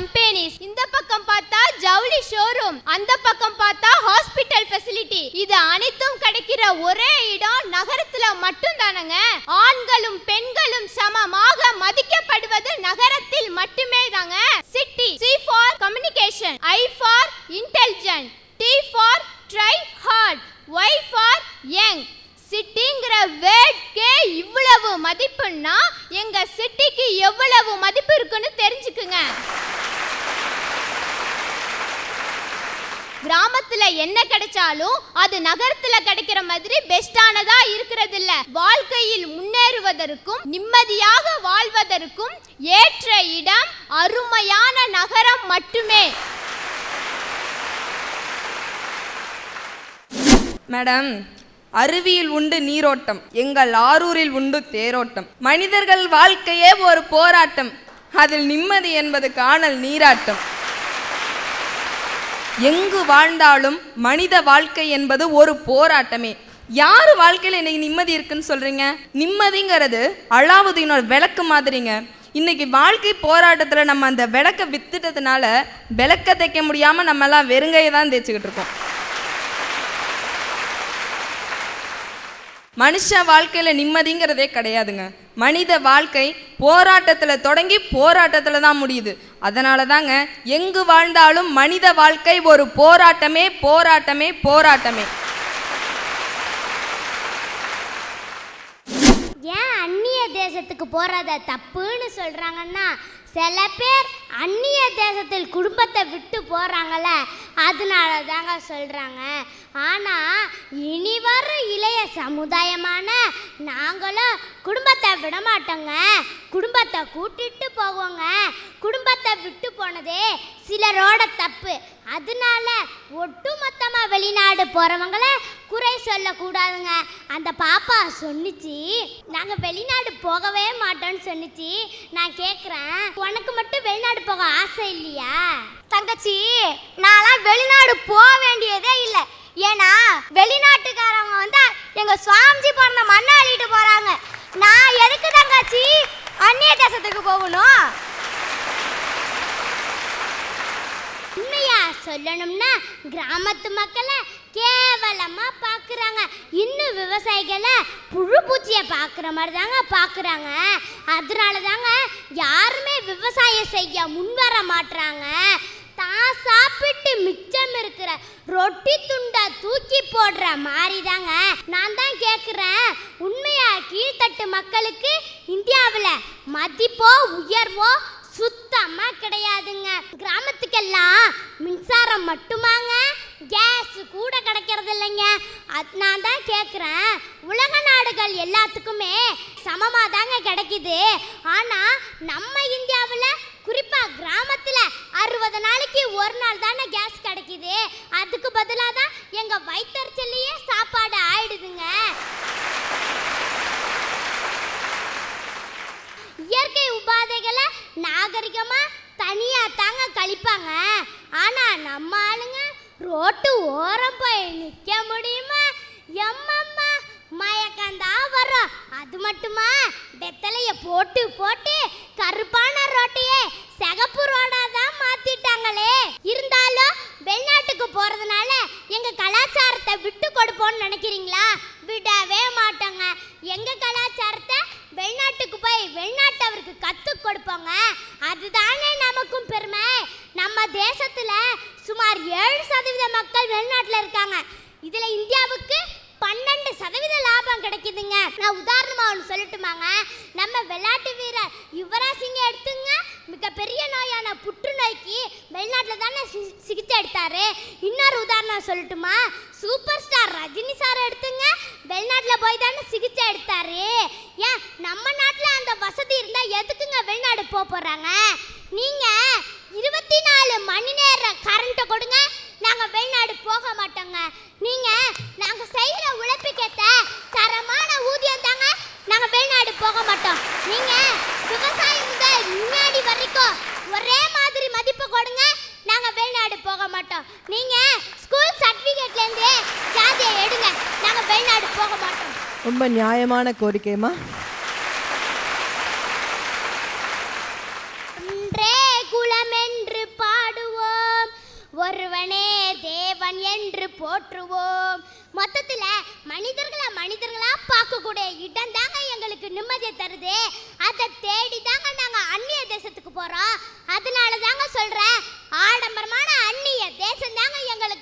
Companies. இந்த பக்கம் பார்த்தா ஜவுளி ஷோரூம் அந்த பக்கம் பார்த்தா ஹாஸ்பிட்டல் ஃபெசிலிட்டி இது அனைத்தும் கிடைக்கிற ஒரே இடம் நகரத்துல மட்டும் தானங்க ஆண்களும் பெண்களும் சமமாக மதிக்கப்படுவது நகரத்தில் மட்டுமே தாங்க city C for communication I for intelligent T for try hard Y for young சிட்டிங்கிற வேர்ட்கே இவ்வளவு மதிப்புன்னா எங்க சிட்டிக்கு எவ்வளவு மதிப்பு இருக்குன்னு தெரிஞ்சுக்குங்க. கிராமத்துல என்ன கிடைச்சாலும் அது நகரத்துல கிடைக்கிற மாதிரி பெஸ்டானதா இருக்கிறது இல்ல வாழ்க்கையில் முன்னேறுவதற்கும் நிம்மதியாக வாழ்வதற்கும் ஏற்ற இடம் அருமையான நகரம் மட்டுமே. மேடம் அருவியில் உண்டு நீரோட்டம் எங்கள் ஆரூரில் உண்டு தேரோட்டம். மனிதர்கள் வாழ்க்கையே ஒரு போராட்டம் அதில் நிம்மதி என்பது காணல் நீராட்டம். எங்கு வாழ்ந்தாலும் மனித வாழ்க்கை என்பது ஒரு போராட்டமே. யார் வாழ்க்கையில் இன்னைக்கு நிம்மதி இருக்குன்னு சொல்றீங்க? நிம்மதிங்கிறது அலாவுதீனோட விளக்கு மாதிரிங்க. இன்னைக்கு வாழ்க்கை போராட்டத்தில் நம்ம அந்த விளக்கை வித்துட்டதுனால விளக்க தைக்க முடியாமல் நம்மலாம் வெறுங்கையை தான் தேய்ச்சிக்கிட்டு இருக்கோம். மனுஷ வாழ்க்கையில் நிம்மதிங்கிறதே கிடையாதுங்க. மனித வாழ்க்கை போராட்டத்தில் தொடங்கி போராட்டத்தில் தான் முடியுது. அதனால தாங்க எங்கு வாழ்ந்தாலும் மனித வாழ்க்கை ஒரு போராட்டமே போராட்டமே போராட்டமே. ஏன் அந்நிய தேசத்துக்கு போகிறத தப்புன்னு சொல்கிறாங்கன்னா சில பேர் அந்நிய தேசத்தில் குடும்பத்தை விட்டு போகிறாங்கள அதனால தாங்க சொல்கிறாங்க ஆனால் இனி வரும் இளைய சமுதாயமான நாங்களும் குடும்பத்தை விட மாட்டோங்க குடும்பத்தை கூட்டிட்டு போவோங்க. குடும்பத்தை விட்டு போனதே சிலரோட தப்பு. அதனால ஒட்டுமொத்தமா வெளிநாடு போகிறவங்கள குறை சொல்லக்கூடாதுங்க. அந்த பாப்பா சொன்னிச்சு நாங்கள் வெளிநாடு போகவே மாட்டோம்னு சொன்னிச்சு. நான் கேட்குறேன் உனக்கு மட்டும் வெளிநாடு போக ஆசை இல்லையா? தங்கச்சி நான்லாம் வெளிநாடு போக வேண்டியதே இல்லை. ஏன்னா வெளிநாட்டுக்காரவங்க வந்து எங்க சுவாமிஜி பிறந்த மண்ணை அள்ளிட்டு போறாங்க. நான் எதுக்கு தங்கச்சி அந்நிய தேசத்துக்கு போகணும்? உண்மையா சொல்லணும்னா கிராமத்து மக்களை கேவலமா பார்க்குறாங்க இன்னும் விவசாயிகளை புழு பூச்சியை பார்க்குற மாதிரி தாங்க பார்க்குறாங்க அதனால தாங்க யாருமே விவசாயம் செய்ய முன்வர மாட்டுறாங்க நான் சாப்பிட்டு மிச்சம் இருக்கிற ரொட்டி துண்டை தூக்கி போடுற மாதிரி தாங்க நான் தான் கேட்குறேன் உண்மையா கீழ்த்தட்டு மக்களுக்கு இந்தியாவில் மதிப்போ உயர்வோ சுத்தமாக கிடையாதுங்க. கிராமத்துக்கெல்லாம் மின்சாரம் மட்டுமாங்க. கேஸ் கூட கிடைக்கிறது இல்லைங்க. அது நான் தான் கேட்குறேன் உலக நாடுகள் எல்லாத்துக்குமே சமமாக தாங்க கிடைக்குது. ஆனால் நம்ம இந்தியாவில் குறிப்பா கிராமத்தில் அறுபது நாளைக்கு ஒரு நாள் தானே கேஸ் கிடைக்குது. அதுக்கு பதிலாக தான் எங்கள் வயிற்றுச்சல்லையே சாப்பாடு ஆயிடுதுங்க. இயற்கை உபாதைகளை நாகரிகமா தனியா தாங்க கழிப்பாங்க. ஆனா நம்ம ஆளுங்க ரோட்டு ஓரம் போய் நிக்க முடியுமா? எம்மம்மா மயக்கந்தா வரும். அது மட்டுமா? வெத்தலைய போட்டு போட்டு கருப்பான ரோட்டையே சிகப்பு ரோடா தான் மாத்திட்டாங்களே இருந்தாலும் வெளிநாட்டுக்கு போறதுனால எங்க கலாச்சாரத்தை விட்டு கொடுப்போம்னு நினைக்கிறீங்களா விடவே மாட்டோங்க எங்க கலாச்சாரத்தை வெளிநாட்டுக்கு போய் வெளிநாட்டவருக்கு கற்றுக் கொடுப்போங்க. அதுதாங்க நமக்கும் பெருமை. நம்ம தேசத்தில் சுமார் ஏழு சதவீத மக்கள் வெளிநாட்டில் இருக்காங்க. இதில் இந்தியாவுக்கு பன்னெண்டு சதவீத லாபம் கிடைக்குதுங்க. நான் உதாரணமாக ஒன்று சொல்லட்டுமாங்க. நம்ம விளையாட்டு வீரர் யுவராஜ் சிங்கை எடுத்துங்க. மிகப்பெரிய நோயான புற்றுநோய்க்கு வெளிநாட்டில் தானே சிகிச்சை எடுத்தாரு. இன்னொரு உதாரணம் சொல்லட்டுமா? சூப்பர் ஸ்டார் ரஜினி சார் எடுத்துங்க. வெளிநாட்டில் போய் தானே சிகிச்சை எடுத்தாரு. ஏன் நம்ம நாட்டில் அந்த வசதி இருந்தால் எதுக்குங்க வெளிநாடு போக போகிறாங்க நீங்கள் இருபத்தி நாலு மணி நேரம் கரண்ட்டை கொடுங்க. நாங்கள் வெளிநாடு போக மாட்டோங்க. நீங்கள் நாங்கள் செய்ய மாட்டோம். நீங்க ஸ்கூல் சர்டிபிகேட்ல இருந்து ஜாதியை எடுங்க. நாங்க வெளிநாடு போக மாட்டோம். ரொம்ப நியாயமான கோரிக்கைமா ஒன்றே குலம் என்று பாடுவோம். ஒருவனே தேவன் என்று போற்றுவோம். மொத்தத்துல மனிதர்களா மனிதர்களா பார்க்கக்கூடிய இடம் தாங்க எங்களுக்கு நிம்மதியை தருது. அதை தேடி தாங்க நாங்க அந்நிய தேசத்துக்கு போறோம். அதனால தாங்க சொல்றேன் ஆடம்பரமான அந்நிய தேசம் தாங்க எங்களுக்கு